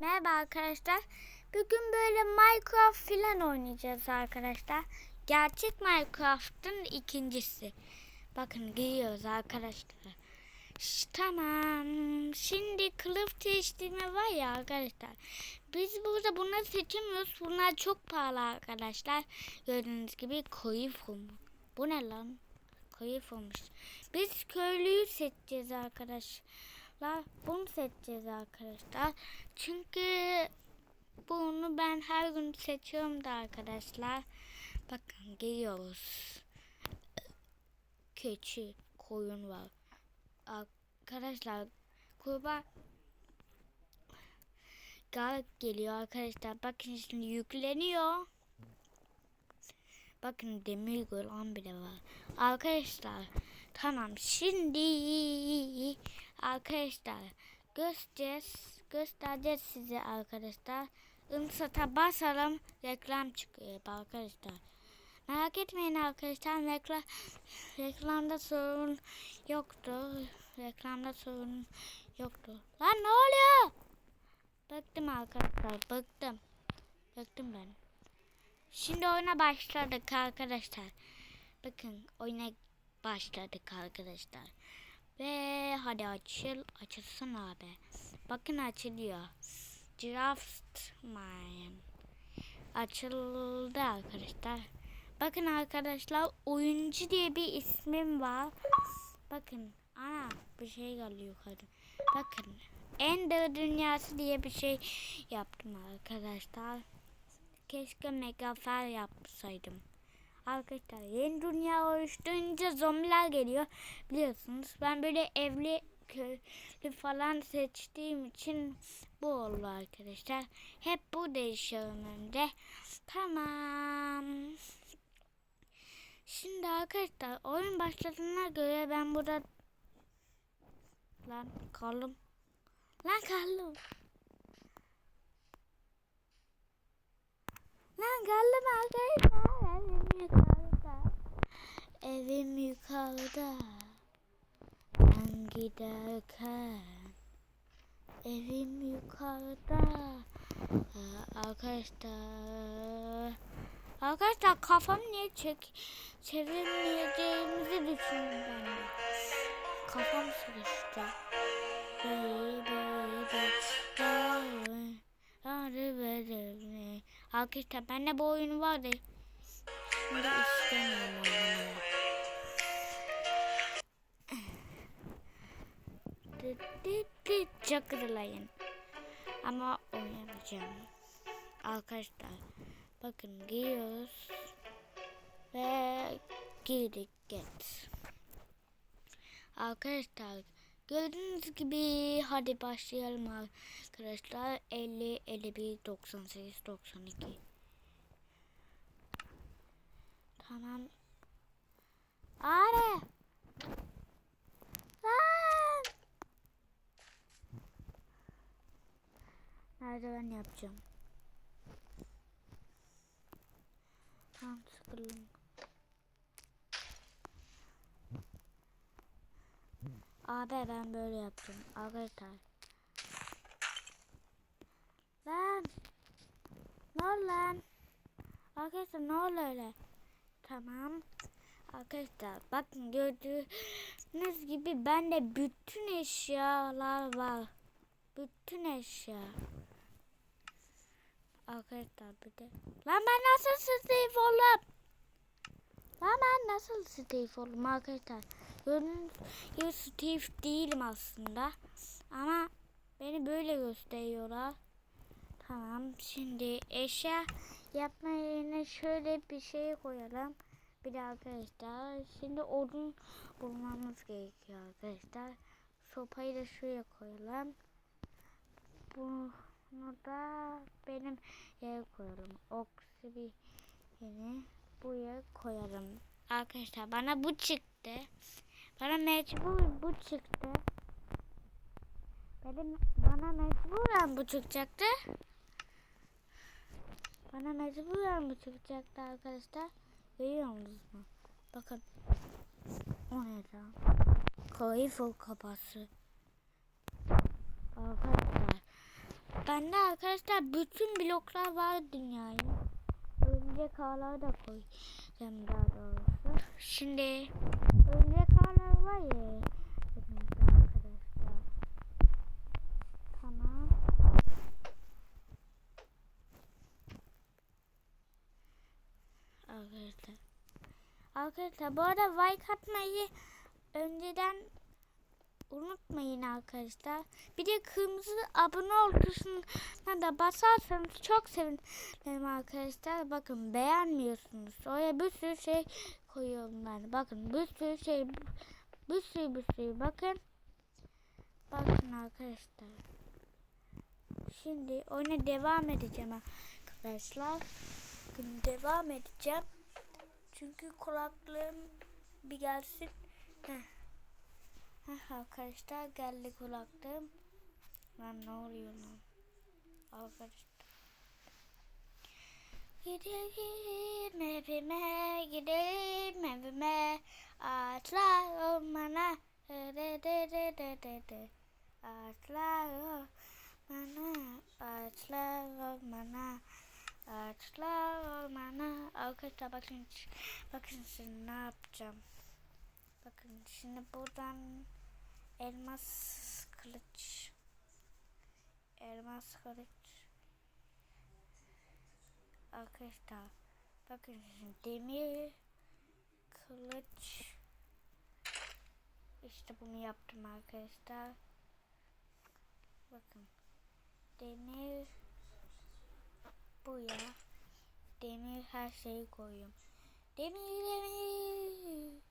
Merhaba arkadaşlar. Bugün böyle Minecraft filan oynayacağız arkadaşlar. Gerçek Minecraft'ın ikincisi. Bakın giyiyoruz arkadaşlar. Ş- tamam. Şimdi kılıf değiştirme var ya arkadaşlar. Biz burada bunları seçemiyoruz. Bunlar çok pahalı arkadaşlar. Gördüğünüz gibi koyu fom. Bu ne lan? Koyu fommuş. Biz köylüyü seçeceğiz arkadaşlar. Bunu seçeceğiz arkadaşlar. Çünkü bunu ben her gün seçiyorum da arkadaşlar. Bakın geliyoruz. Keçi, koyun var. Arkadaşlar kurbağa Garip geliyor arkadaşlar. Bakın şimdi yükleniyor. Bakın demir golem bile var. Arkadaşlar tamam şimdi arkadaşlar göstereceğiz. Göstereceğiz size arkadaşlar. Insata basalım reklam çıkıyor arkadaşlar. Merak etmeyin arkadaşlar reklam, reklamda sorun yoktu. Reklamda sorun yoktu. Lan ne oluyor? Bıktım arkadaşlar bıktım. Bıktım ben. Şimdi oyuna başladık arkadaşlar. Bakın oyuna başladık arkadaşlar. Ve hadi açıl açılsın abi. Bakın açılıyor. Draft Mine. Açıldı arkadaşlar. Bakın arkadaşlar oyuncu diye bir ismim var. Bakın ana bir şey geliyor yukarı. Bakın Ender dünyası diye bir şey yaptım arkadaşlar. Keşke megafer yapsaydım. Arkadaşlar yeni dünya oluşturunca zombiler geliyor. Biliyorsunuz ben böyle evli köylü falan seçtiğim için bu oldu arkadaşlar. Hep bu değişiyor önümde. Tamam. Şimdi arkadaşlar oyun başladığına göre ben burada lan kaldım. Lan kaldım. Lan kaldım arkadaşlar. Yukarıda. Evim yukarıda. Ben giderken. Evim yukarıda. Aa, arkadaşlar. Arkadaşlar kafam niye çek çevirmeyeceğimizi düşündüm ben de. Kafam sıkıştı. Arkadaşlar bende bu oyun vardı. Şimdi istemiyorum oyunu. Çok hızlayın. Ama oynamayacağım. Arkadaşlar bakın giyiyoruz. Ve girdik get. Arkadaşlar gördüğünüz gibi hadi başlayalım arkadaşlar. 50, 51, 98, 92. Tamam. Are. Lan. Merdiven yapacağım. Tamam sıkıldım. Abi ben böyle yaptım. Arkadaşlar. Lan. Ne lan? Arkadaşlar ne oldu öyle? Tamam. Arkadaşlar bakın gördüğünüz gibi bende bütün eşyalar var. Bütün eşya. Arkadaşlar bir de. Lan ben nasıl Steve oldum? Lan ben nasıl Steve oldum arkadaşlar? Gördüğünüz gibi Steve değilim aslında. Ama beni böyle gösteriyorlar. Tamam şimdi eşya yapma yerine şöyle bir şey koyalım. Bir de arkadaşlar şimdi odun bulmamız gerekiyor arkadaşlar. Sopayı da şuraya koyalım. Bunu da benim yere koyalım. Oksijeni buraya koyalım. Arkadaşlar bana bu çıktı. Bana mecbur bu çıktı. Benim bana mecburen bu çıkacaktı. Bana mecburen bu çıkacaktı arkadaşlar. Görüyor musunuz mu? Bakın. O ne lan? Kayıfıl kafası. Arkadaşlar. Bende arkadaşlar bütün bloklar var dünyayı. Örümcek ağları da koyacağım daha doğrusu. Şimdi örümcek ağları var ya. elimizde arkadaşlar. Tamam. Arkadaşlar. Arkadaşlar bu arada like atmayı önceden unutmayın arkadaşlar. Bir de kırmızı abone ol tuşuna da basarsanız çok sevinirim arkadaşlar. Bakın beğenmiyorsunuz. Oraya bir sürü şey koyuyorum ben. Bakın bir sürü şey bir sürü bir sürü bakın. Bakın arkadaşlar. Şimdi oyuna devam edeceğim arkadaşlar. Devam edeceğim. Çünkü kulaklığım bir gelsin. Heh. Heh, arkadaşlar geldi kulaklığım. Lan ne oluyor lan? Arkadaşlar. Gidelim evime, gidelim evime. Ağaçlar ormana. De de de de de de. Ağaçlar ormana, ağaçlar ormana. Ağaçlar ormana. Arkadaşlar bakın, bakın şimdi ne yapacağım. Bakın şimdi buradan elmas kılıç. Elmas kılıç. Arkadaşlar bakın şimdi demir kılıç. İşte bunu yaptım arkadaşlar. Bakın. Demir bu ya. Demir her şeyi koyuyorum. Demir demir.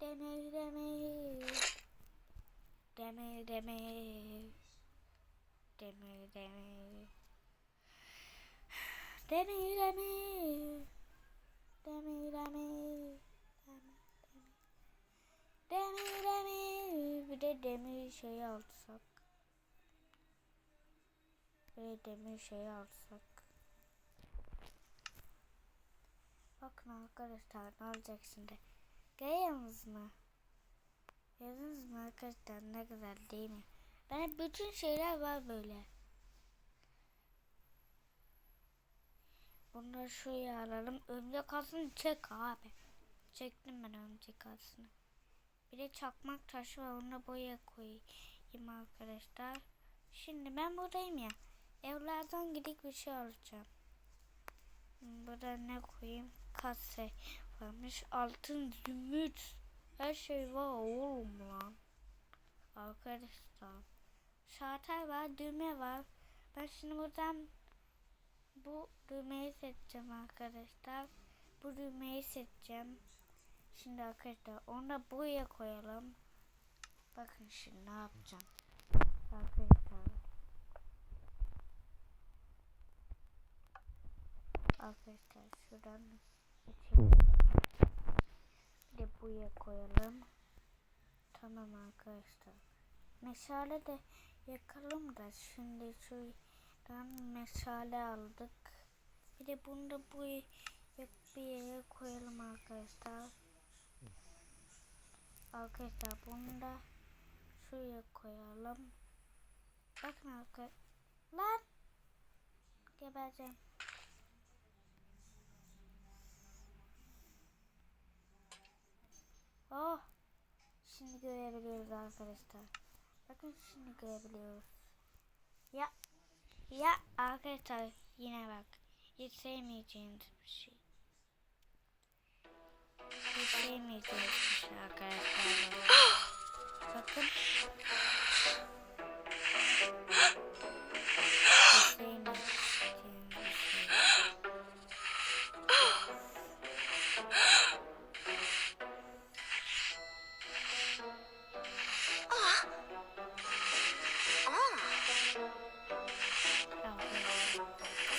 Demir demir. Demir demir. Demir demir. Demir demir. Demir demir. Demir demir. Bir de demir şeyi alsak. De demir şeyi alsak. Bakın arkadaşlar ne olacak şimdi. Görüyorsunuz mu? Gördünüz mü arkadaşlar ne güzel değil mi? Ben bütün şeyler var böyle. Bunları şuraya alalım. Örümcek ağasını çek abi. Çektim ben örümcek ağasını. Bir de çakmak taşı var. Onu boya koyayım arkadaşlar. Şimdi ben buradayım ya. Evlerden gidip bir şey alacağım. Burada ne koyayım? Kase varmış. Altın, zümrüt. Her şey var oğlum lan. Arkadaşlar. Şartel var, düğme var. Ben şimdi buradan bu düğmeyi seçeceğim arkadaşlar. Bu düğmeyi seçeceğim. Şimdi arkadaşlar onu da buraya koyalım. Bakın şimdi ne yapacağım. Arkadaşlar. Arkadaşlar şuradan seçelim. Bir de buraya koyalım. Tamam arkadaşlar. Meşale de yakalım da şimdi şuradan meşale aldık. Bir de bunu da buraya bir yere koyalım arkadaşlar. Arkadaşlar bunu da şuraya koyalım. Bakın arkadaşlar. Lan! Gebereceğim. Oh! Şimdi görebiliyoruz arkadaşlar. Bakın şimdi görebiliyoruz. Ya ya arkadaşlar yine bak. Hiç sevmeyeceğiniz bir şey. Hiç sevmeyeceğiniz bir şey arkadaşlar. Bakın.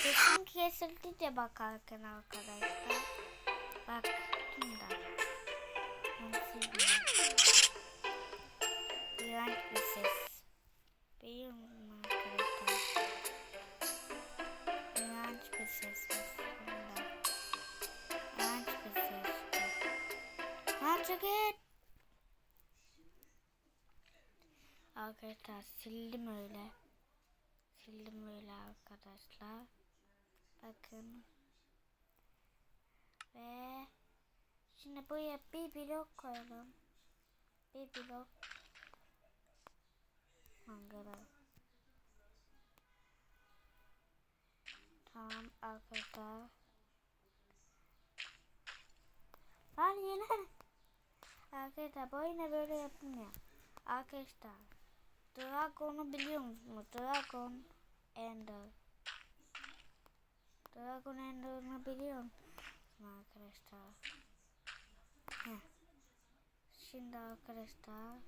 Sesim kesildi de bakarken arkadaşlar. Bak bir- İğrenç bir ses. Biliyor musun arkadaşlar? İğrenç bir ses aslında. İğrenç bir ses. Lan çekil. Arkadaşlar sildim öyle. Sildim böyle arkadaşlar. Bakın. Ve şimdi buraya bir blok koyalım. Bir blok. Mangala. Tamam arkadaşlar. Lan yine. Arkadaşlar bu oyuna böyle yapılmıyor. Arkadaşlar. Dragon'u biliyor musunuz? Dragon Ender. Dragon Ender'ını biliyor musunuz arkadaşlar? Heh. Şimdi arkadaşlar.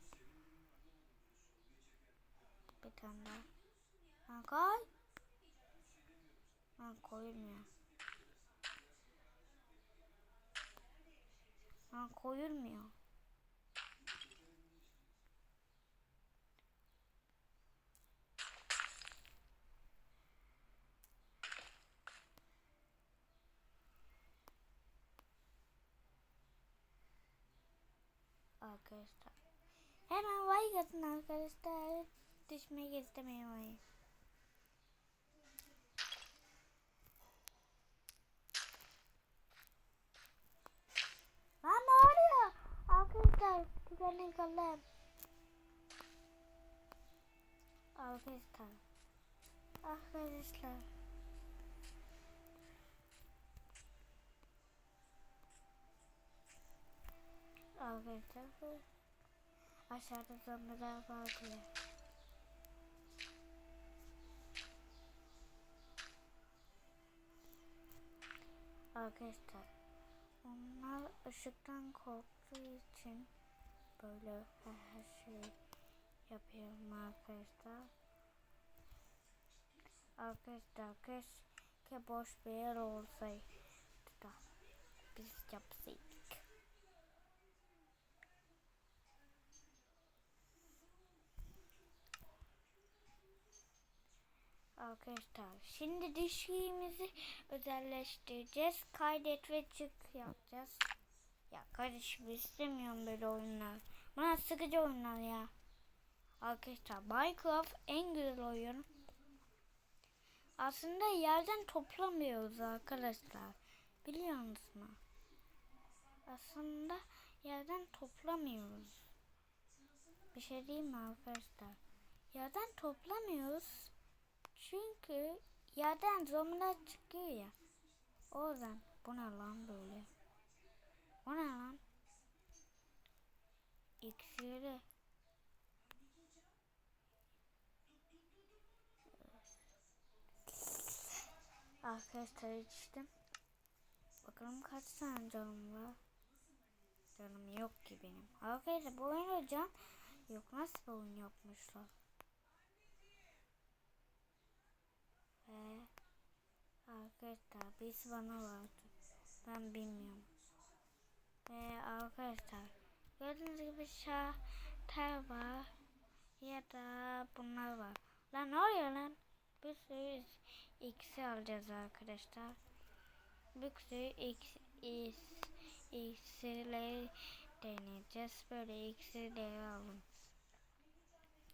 Bir tane daha. Lan koy. Lan koyulmuyor. Lan koyulmuyor. Arkadaşlar. Hemen vay atın arkadaşlar. Düşmek istemiyorum. Lan ne oluyor? Arkadaşlar güvenlik kalem. Arkadaşlar. Arkadaşlar. Arkadaşlar. Aşağıda zombiler var diye. Arkadaşlar. Onlar ışıktan korktuğu için böyle her şey yapıyorum arkadaşlar. Arkadaşlar keşke boş bir yer olsaydı da biz yapsaydık. Arkadaşlar şimdi dişimizi özelleştireceğiz. Kaydet ve çık yapacağız. Ya kardeşim istemiyorum böyle oyunlar. Bana sıkıcı oyunlar ya. Arkadaşlar Minecraft en güzel oyun. Aslında yerden toplamıyoruz arkadaşlar. Biliyor musunuz? Aslında yerden toplamıyoruz. Bir şey diyeyim mi arkadaşlar? Yerden toplamıyoruz. Çünkü yerden zombiler çıkıyor ya. O yüzden bu ne lan böyle? O ne lan? İksiri. Arkadaşlar içtim. Bakalım kaç tane canım var. Canım yok ki benim. Arkadaşlar bu oyunda can yok. Nasıl bir oyun yapmışlar? Ve arkadaşlar bir bana vardı. Ben bilmiyorum. Ve arkadaşlar gördüğünüz gibi şahter var ya da bunlar var. Lan ne oluyor lan? Bir sürü X'i alacağız arkadaşlar. Bir sürü X, X, X'leri deneyeceğiz. Böyle X'leri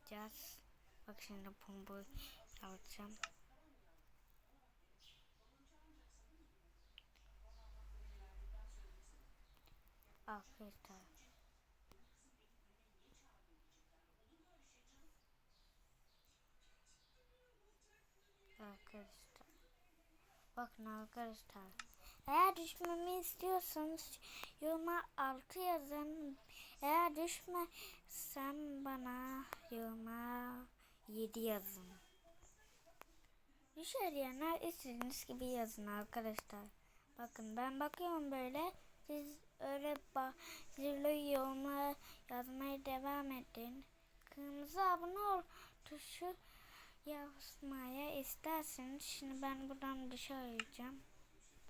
alacağız. Bak şimdi pumbu alacağım. Arkadaşlar. Arkadaşlar. Bakın arkadaşlar. Eğer düşmemi istiyorsanız yoruma altı yazın. Eğer düşmesem bana yoruma 7 yazın. Düşer diyenler istediğiniz gibi yazın arkadaşlar. Bakın ben bakıyorum böyle. Siz öyle zirli yorumlar yazmaya devam edin. Kırmızı abone ol tuşu yazmaya isterseniz şimdi ben buradan dışarı arayacağım.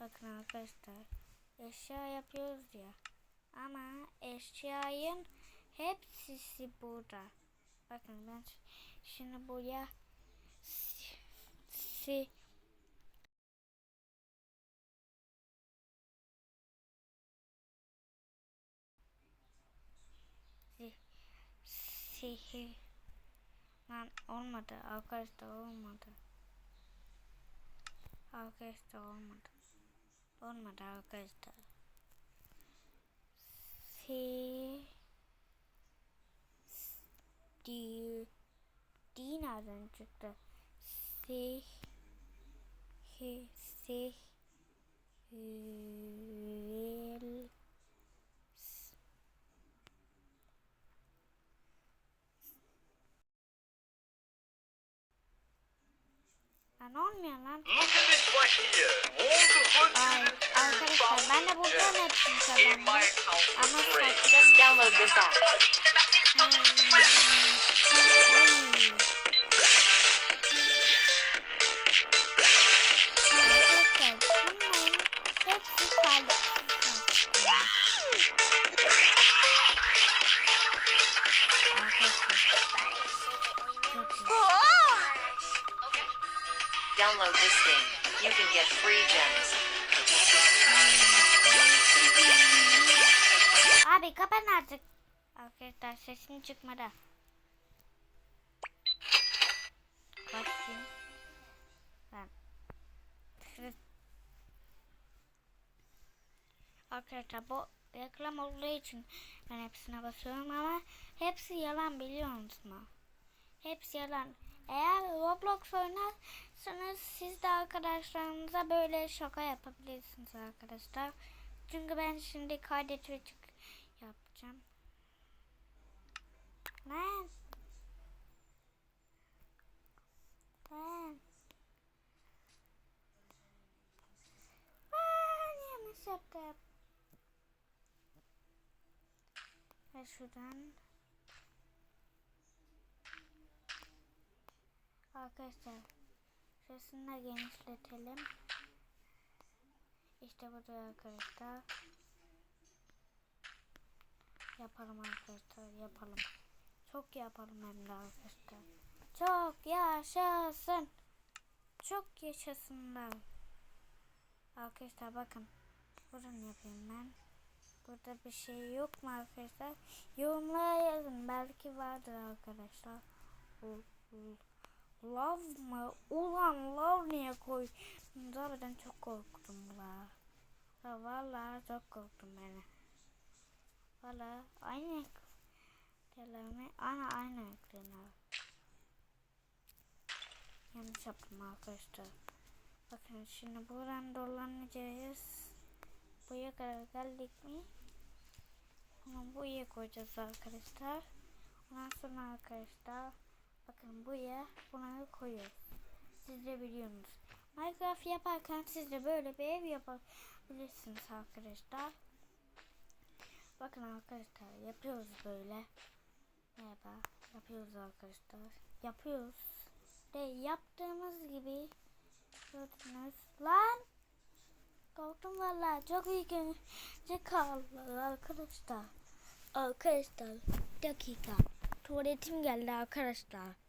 Bakın arkadaşlar eşya yapıyoruz ya. Ama eşyayın hepsi burada. Bakın ben şimdi buraya si, si sihir lan olmadı arkadaşlar olmadı Arkadaşlar olmadı. Olmadı arkadaşlar. Si di di nereden çıktı? Si hi Lan olmuyor lan. Ay, arkadaşlar ben de buradan hepsini in kazandım. Ama saçma. Just download this app. Download this game. You can get free gems. Abi kapan artık. Arkadaşlar sesim çıkmadı. Bakayım. Ben. Arkadaşlar bu reklam olduğu için ben hepsine basıyorum ama hepsi yalan biliyor musunuz? Hepsi yalan. Eğer Roblox oynarsanız siz de arkadaşlarınıza böyle şaka yapabilirsiniz arkadaşlar. Çünkü ben şimdi kaydet ve çık yapacağım. Lan. Lan. Ben yanlış yaptım. Ve şuradan Arkadaşlar şurasını da genişletelim. İşte burada arkadaşlar. Yapalım arkadaşlar yapalım. Çok yapalım hem de arkadaşlar. Çok yaşasın. Çok yaşasınlar. Arkadaşlar bakın. Buradan yapayım ben. Burada bir şey yok mu arkadaşlar? Yorumlara yazın. Belki vardır arkadaşlar. Ul- ul- Love mı? Ulan love niye koy? Zaten çok korktum la. Ya vallahi çok korktum ben. Valla aynı ekranı ana aynı ekranı. Yanlış yaptım arkadaşlar. Bakın şimdi buradan dolanacağız. Buraya kadar geldik mi? Bunu buraya koyacağız arkadaşlar. Ondan sonra arkadaşlar bakın buraya bunları koyuyoruz. Siz de biliyorsunuz. Minecraft yaparken siz de böyle bir ev yapabilirsiniz arkadaşlar. Bakın arkadaşlar yapıyoruz böyle. Merhaba. Yapıyoruz arkadaşlar. Yapıyoruz. De yaptığımız gibi gördünüz. Lan! Korktum valla. Çok iyi gelecek kaldı arkadaşlar. Arkadaşlar dakika. Tuvaletim geldi arkadaşlar.